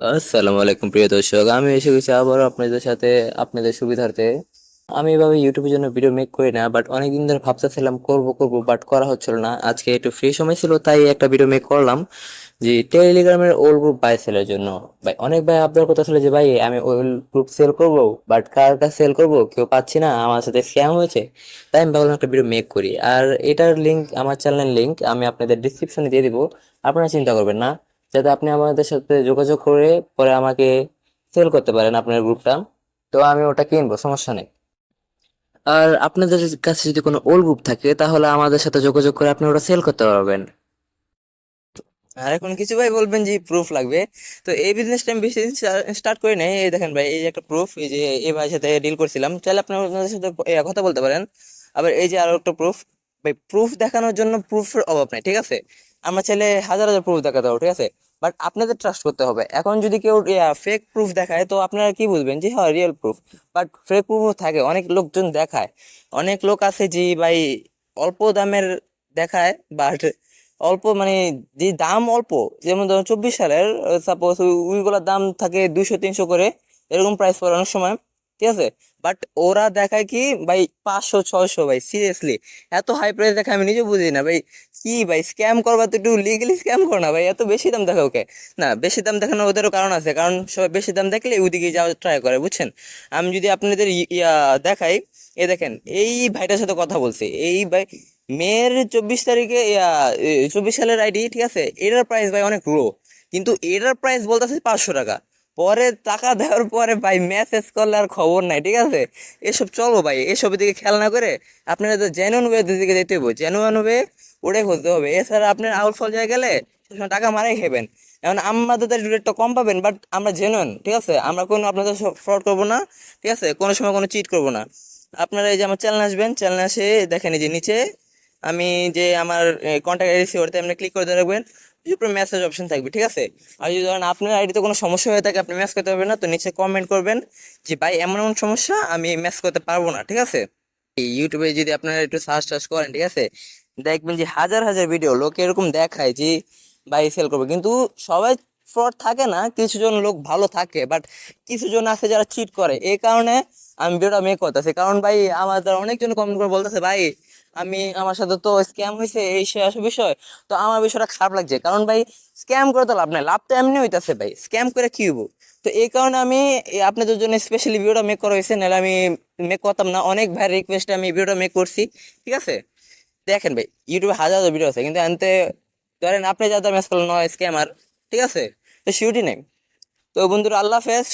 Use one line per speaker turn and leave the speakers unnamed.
আসসালামু আলাইকুম প্রিয় দর্শক, আমি এসে গেছি আবারও আপনাদের সাথে, আপনাদের সুবিধার্থে। আমি এভাবে ইউটিউবের জন্য ভিডিও মেক করি না বাট অনেকদিন ধরে ভাবতেছিলাম করব করব বাট করা হচ্ছিল না। আজকে একটু ফ্রি সময় ছিল, তাই একটা ভিডিও মেক করলাম, যে টেলিগ্রামের ওল গ্রুপ বাই সেলের জন্য। ভাই, অনেক ভাই আপনার কথা ছিল যে, ভাই, আমি ওল গ্রুপ সেল করব বাট কার কাছে সেল করব? কেউ পাচ্ছি না, আমার সাথে স্ক্যাম হয়েছে। তাই আমি ভাবলাম একটা ভিডিও মেক করি। আর এটার লিংক আমার চ্যানেলের লিংক আমি আপনাদের ডিসক্রিপশনে দিয়ে দিব। আপনারা চিন্তা করবেন না যাতে আপনি আমাদের সাথে যোগাযোগ করে পরে আমাকে সেল করতে পারেন আপনার গ্রুপটা তো আমি ওটা কিনবো, সমস্যা নেই। আর আপনাদের কাছে যদি কোনো ওল্ড গ্রুপ থাকে, তাহলে আমাদের সাথে যোগাযোগ করে আপনি ওটা সেল করতে পারবেন। আর এখন কিছু ভাই বলবেন যে প্রুফ লাগবে। তো এই বিজনেসটা আমি বেশি স্টার্ট করি নাই। এই দেখেন ভাই, এই যে একটা প্রুফ এই যে এই ভাইয়ের সাথে ডিল করছিলাম। চাইলে আপনি ওনাদের সাথে কথা বলতে পারেন। আবার এই যে আরও একটা প্রুফ ভাই প্রুফ দেখানোর জন্য প্রুফের অভাব নাই, ঠিক আছে? আমরা ছেলে হাজার হাজার প্রুফ দেখাতে পারব ঠিক আছে? বাট আপনাদের ট্রাস্ট করতে হবে। এখন যদি কেউ ফেক প্রুফ দেখায়, তো আপনারা কি বুঝবেন যে হ্যাঁ রিয়েল প্রুফ বাট ফেক প্রুফও থাকে, অনেক লোকজন দেখায়। অনেক লোক আছে যে, ভাই, অল্প দামের দেখায় বাট অল্প মানে যে দাম অল্প, যেমন ধরুন চব্বিশ সালের সাপোজ ওইগুলোর দাম থাকে দুশো তিনশো করে, এরকম প্রাইস পড়ে অনেক সময়। ঠিক আছে? বাট ওরা দেখায় কি, ভাই, পাঁচশো, ছয়শো, ভাই সিরিয়াসলি এত হাই প্রাইস দেখে আমি নিজে বুঝি না, ভাই, কি, ভাই স্ক্যাম করবা তো একটু লিগালি স্ক্যাম করো না, ভাই, এত বেশি দাম দেখা ওকে। না, বেশি দাম দেখানোর ওদেরও কারণ আছে, কারণ সবাই বেশি দাম দেখলে ওইদিকে যাওয়া ট্রাই করে, বুঝছেন? আমি যদি আপনাদের ইয়া, দেখাই, এ দেখেন, এই ভাইটার সাথে কথা বলছি, এই ভাই, মেয়ের চব্বিশ তারিখে চব্বিশ সালের আইডি ঠিক আছে? এটার প্রাইস ভাই, অনেক রো কিন্তু এটার প্রাইস বলতেছে পাঁচশো টাকা। পরে টাকা দেওয়ার পরে ভাই মেসেজ করলে আর খবর নাই, ঠিক আছে? এসব চলো ভাই, এসবের দিকে খেয়াল না করে আপনারা তো জেনুইন ওয়ে দিকে যেতে হবে জেনুয়ান ওয়ে ওটাই খুঁজতে হবে। এছাড়া আপনার আউট ফল জায়গায় গেলে সবসময় টাকা মারাই খেবেন। এখন আমাদের রেটটা কম পাবেন বাট আমরা জেনুইন ঠিক আছে? আমরা কোনো আপনাদের ফ্রড করব না, ঠিক আছে? কোনো সময় কোনো চিট করব না। আপনারা এই যে আমার চ্যানেল আসবেন চ্যানেল আসে দেখেন এই যে নিচে আমি যে আমার কন্ট্যাক্ট আইডি ওটাতে আপনি ক্লিক করে রাখবেন উপরে মেসেজ অপশন থাকবে, ঠিক আছে? আর যদি ধরেন আপনার আইডিতে কোনো সমস্যা হয়ে থাকে, আপনি ম্যাচ করতে পারবেন না, তো নিচে কমেন্ট করবেন যে, ভাই, এমন এমন সমস্যা, আমি ম্যাচ করতে পারব না ঠিক আছে? ইউটিউবে যদি আপনারা একটু সার্চ টার্চ করেন, ঠিক আছে? দেখবেন যে, হাজার হাজার ভিডিও লোক এরকম দেখায় যে, ভাই সেল করবে কিন্তু সবাই ফ্রড থাকে না, কিছুজন লোক ভালো থাকে বাট কিছুজন আছে যারা চিট করে। এই কারণে আমি ভিডিওটা মেক করতেছি। কারণ, ভাই আমাদের অনেকজন কমেন্ট করে বলতেছে, ভাই আমি, আমার সাথে তো স্ক্যাম হয়েছে এই সে বিষয়, তো আমার বিষয়টা খারাপ লাগছে। কারণ ভাই স্ক্যাম করে তো লাভ নাই, লাভ তো এমনি হইতাছে ভাই স্ক্যাম করে কি হব তো এই কারণে আমি আপনাদের জন্য স্পেশালি ভিডিওটা মেক করা হয়েছে নাহলে আমি মেক করতাম না। অনেক ভাই রিকোয়েস্টে আমি ভিডিওটা মেক করছি, ঠিক আছে? দেখেন ভাই ইউটিউবে হাজার হাজার ভিডিও আছে, কিন্তু আনতে ধরেন আপনি যাদের ম্যাচ করলেন নয় স্ক্যামার ঠিক আছে? তো সিউটি নেই। তো বন্ধুরা, আল্লাহ হাফেজ।